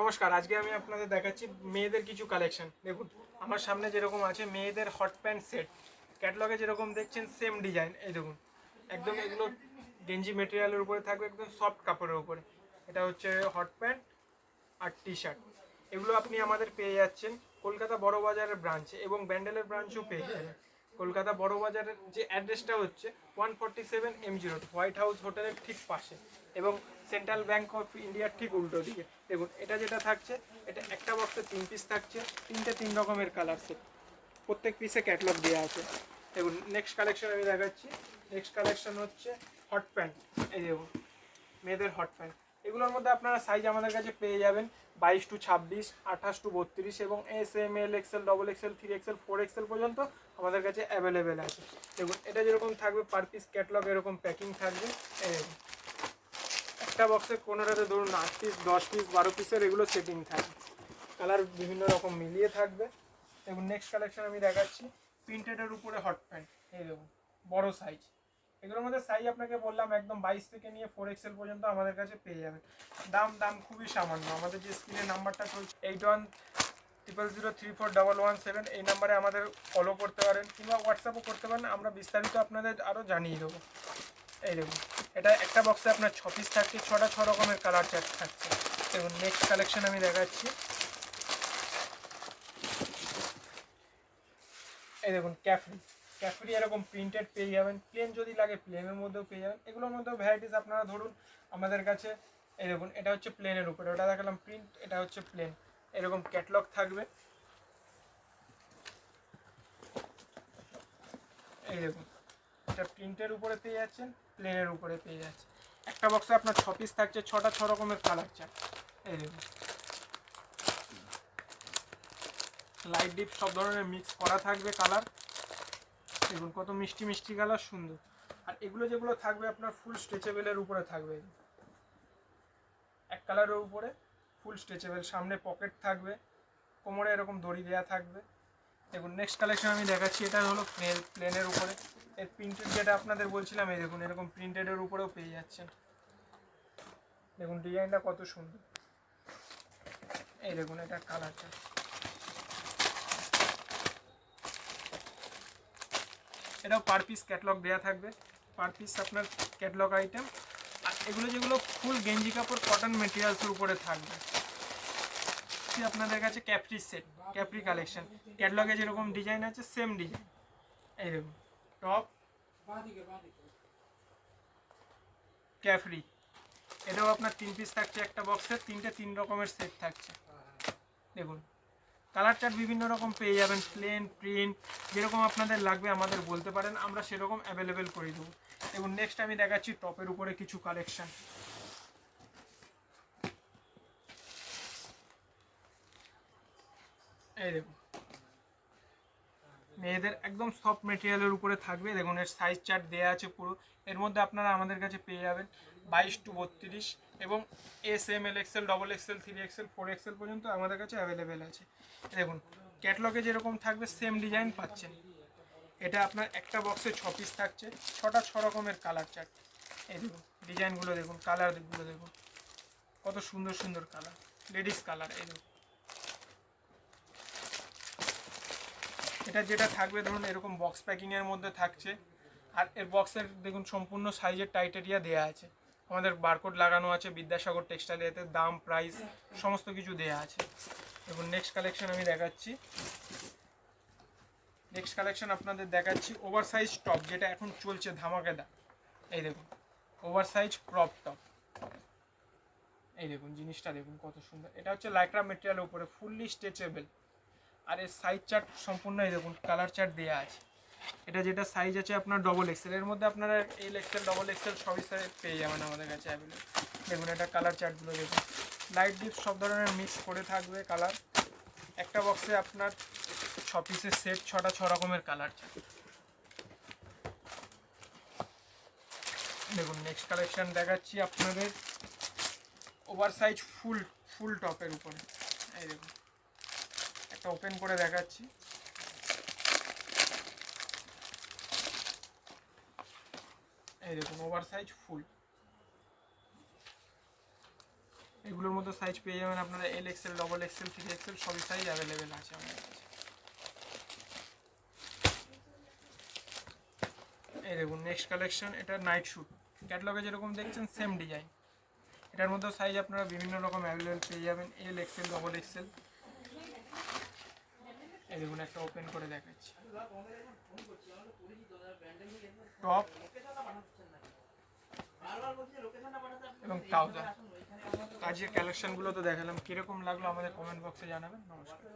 নমস্কার, আজকে আমি আপনাদের দেখাচ্ছি মেয়েদের কিছু কালেকশন দেখুন, আমার সামনে যেরকম আছে মেয়েদের হট প্যান্ট সেট ক্যাটলগে যেরকম দেখছেন সেম ডিজাইন এই দেখুন, একদম এগুলো গেঞ্জি মেটেরিয়ালের উপরে থাকবে, একদম সফট কাপড়ের উপরে। এটা হচ্ছে হট প্যান্ট আর টি শার্ট এগুলো আপনি আমাদের পেয়ে যাচ্ছেন কলকাতা বড় বাজারের ব্রাঞ্চে এবং ব্যান্ডেলের ব্রাঞ্চও পেয়ে যাবেন। কলকাতা বড় বাজারের যে অ্যাড্রেসটা হচ্ছে one forty seven M zero, white house হোটেলের ঠিক পাশে এবং সেন্ট্রাল ব্যাংক অফ ইন্ডিয়ার ঠিক উল্টো দিকে। দেখুন, এটা যেটা থাকছে, এটা একটা বক্সে তিন পিস থাকছে, তিনটে তিন রকমের কালার সেট প্রত্যেক পিসে ক্যাটলগ দেওয়া আছে। দেখুন নেক্সট কালেকশন আমি দেখাচ্ছি। নেক্সট কালেকশন হচ্ছে হট প্যান্ট এই দেখুন, মেয়েদের হট প্যান্ট এগুলোর মধ্যে আপনারা সাইজ আমাদের কাছে পেয়ে যাবেন বাইশ টু ছাব্বিশ, আঠাশ টু বত্রিশ এবং S M L XL double XL three XL four XL পর্যন্ত আমাদের কাছে অ্যাভেলেবেল আছে। দেখুন, এটা যেরকম থাকবে পার পিস ক্যাটলগ এরকম প্যাকিং থাকবে। একটা বক্সে কোনোটাতে ধরুন আট পিস দশ পিস বারো পিসের এগুলো সেটিং থাকবে। কালার বিভিন্ন রকম মিলিয়ে থাকবে। দেখুন নেক্সট কালেকশন আমি দেখাচ্ছি প্রিন্টেডের উপরে হট প্যান্ট এই দেখুন, বড় সাইজ এগুলোর মধ্যে সাইজ আপনাকে বললাম একদম বাইশ থেকে নিয়ে ফোর এক্সেল পর্যন্ত আমাদের কাছে পেয়ে যাবেন। দাম দাম খুবই সামান্য। আমাদের যে স্ক্রিনের নাম্বারটা চলছে eight one triple zero three four double one seven এই নাম্বারে আমাদের ফলো করতে পারেন কিংবা হোয়াটসঅ্যাপও করতে পারেন। আমরা বিস্তারিত আপনাদের আরও জানিয়ে দেবো। এই দেখুন, এটা একটা বক্সে আপনার ছ পিস থাকছে, ছটা ছ রকমের কালার চার্ট থাকছে। দেখুন নেক্সট কালেকশন আমি দেখাচ্ছি। এই দেখুন ক্যাফরি ক্যাফরি এরকম প্রিন্টেড পেয়ে যাবেন। প্লেন যদি লাগে প্লেনের মধ্যেও পেয়ে যাবেন। এগুলোর মধ্যেও ভ্যারাইটিস আপনারা ধরুন, আমাদের কাছে, এই দেখুন, এটা হচ্ছে প্লেনের উপরে। ওটা দেখালাম প্রিন্ট এটা হচ্ছে প্লেন এরকম ক্যাটলগ থাকবে। এই দেখুন, এটা প্রিন্টের উপরে পেয়ে যাচ্ছেন প্লেনের উপরে পেয়ে যাচ্ছে একটা বক্সে আপনার ছ পিস থাকছে, ছটা ছ রকমের কালার চার্ট এই দেখুন। লাইট ডিপ সব ধরনের মিক্স করা থাকবে কালার দেখুন, কত মিষ্টি মিষ্টি কালার, সুন্দর। আর এগুলো যেগুলো থাকবে, আপনার ফুল স্ট্রেচেবেলের উপরে থাকবে। এক কালারের উপরে ফুল স্ট্রেচেবেল সামনে পকেট থাকবে, কোমরে এরকম দড়ি দেওয়া থাকবে। দেখুন নেক্সট কালেকশন আমি দেখাচ্ছি, এটা হলো প্লেন প্লেনের উপরে। এর প্রিন্টেড যেটা আপনাদের বলছিলাম, এই দেখুন, এরকম প্রিন্টেডের উপরেও পেয়ে যাচ্ছেন। দেখুন ডিজাইনটা কত সুন্দর। এই দেখুন, এটা কালারটা এটাও পার পিস ক্যাটলগ দেওয়া থাকবে। পার পিস আপনার ক্যাটলগ আইটেম আর এগুলো যেগুলো ফুল গেঞ্জি কাপড় কটন মেটেরিয়ালসের উপরে থাকবে। আপনাদের কাছে ক্যাপ্রি সেট ক্যাপ্রি কালেকশন ক্যাটলগে যেরকম ডিজাইন আছে সেম ডিজাইন এই দেখুন টপ ক্যাফরি এটাও আপনার তিন পিস থাকছে একটা বক্সের তিনটে তিন রকমের সেট থাকছে। দেখুন কালার চার্ট বিভিন্ন রকম পেয়ে যাবেন প্লেন প্রিন্ট যেরকম আপনাদের লাগবে আমাদের বলতে পারেন, আমরা সেরকম অ্যাভেলেবেল করে দেবো। এবং নেক্সট আমি দেখাচ্ছি টপের উপরে কিছু কালেকশান এই দেখুন। মেয়েদের একদম সফট মেটেরিয়ালের উপরে থাকবে। দেখুন, এর সাইজ চার্ট দেওয়া আছে পুরো। এর মধ্যে আপনারা আমাদের কাছে পেয়ে যাবেন বাইশ টু বত্রিশ এবং S M L XL double XL three XL four XL পর্যন্ত আমাদের কাছে অ্যাভেলেবেল আছে। দেখুন ক্যাটলগে যেরকম থাকবে সেম ডিজাইন পাচ্ছেন। এটা আপনার একটা বক্সে ছ পিস থাকছে, ছটা ছ রকমের কালার চার্ট এই দেখুন ডিজাইনগুলো দেখুন কালারগুলো দেখুন। কত সুন্দর সুন্দর কালার লেডিস কালার এই দেখুন। এটা যেটা থাকবে, ধরুন এরকম বক্স প্যাকিংয়ের মধ্যে থাকছে। আর এর বক্সের দেখুন সম্পূর্ণ সাইজের টাইটেরিয়া দেওয়া আছে। আমাদের বারকোড লাগানো আছে, বিদ্যাসাগর টেক্সটাইল এতে দাম প্রাইস সমস্ত কিছু দেওয়া আছে। এবং নেক্সট কালেকশন আমি দেখাচ্ছি। নেক্সট কালেকশন আপনাদের দেখাচ্ছি ওভার সাইজ টপ যেটা এখন চলছে ধামাকেদা। এই দেখুন ওভার সাইজ ক্রপ টপ এই দেখুন, জিনিসটা দেখুন কত সুন্দর। এটা হচ্ছে লাইক্রা মেটেরিয়ালের উপরে ফুললি স্ট্রেচেবল আর এর সাইজ চার্ট সম্পূর্ণ এই দেখুন কালার চার্ট দেওয়া আছে। এটা যেটা সাইজ আছে আপনার ডবল এক্সেল এর মধ্যে আপনারা এল এক্সেল ডবল এক্সেল সবই সাইজ পেয়ে যাবেন আমাদের কাছে অ্যাভেলেবল দেখুন এটা কালার চার্টগুলো দেখুন। লাইট ডিপ সব ধরনের মিক্স করে থাকবে কালার একটা বক্সে আপনার ছ পিসের সেট ছটা ছ রকমের কালার চার্ট দেখুন নেক্সট কালেকশন দেখাচ্ছি আপনাদের। ওভার সাইজ ফুল ফুল টপের উপরে। এই দেখুন। একটা ওপেন করে দেখাচ্ছি। এই দেখুন, ওভার সাইজ ফুল। এগুলোর মধ্যে সাইজ পেয়ে যাবেন আপনারা L XL double XL three XL সবই সাইজ অ্যাভেলেবেল আছে আমাদের কাছে। এই দেখুন নেক্সট কালেকশন এটা নাইট শ্যুট ক্যাটলগে যেরকম দেখছেন সেম ডিজাইন এটার মধ্যে সাইজ আপনারা বিভিন্ন রকম অ্যাভেলেবেল পেয়ে যাবেন। এল এক্সেল ডবল এক্সেল এই দেখুন একটা ওপেন করে দেখাচ্ছি। টপ এবং ট্রাউজার আজকের কালেকশনগুলো তো দেখালাম। কীরকম লাগল আমাদের কমেন্ট বক্সে জানাবেন। নমস্কার।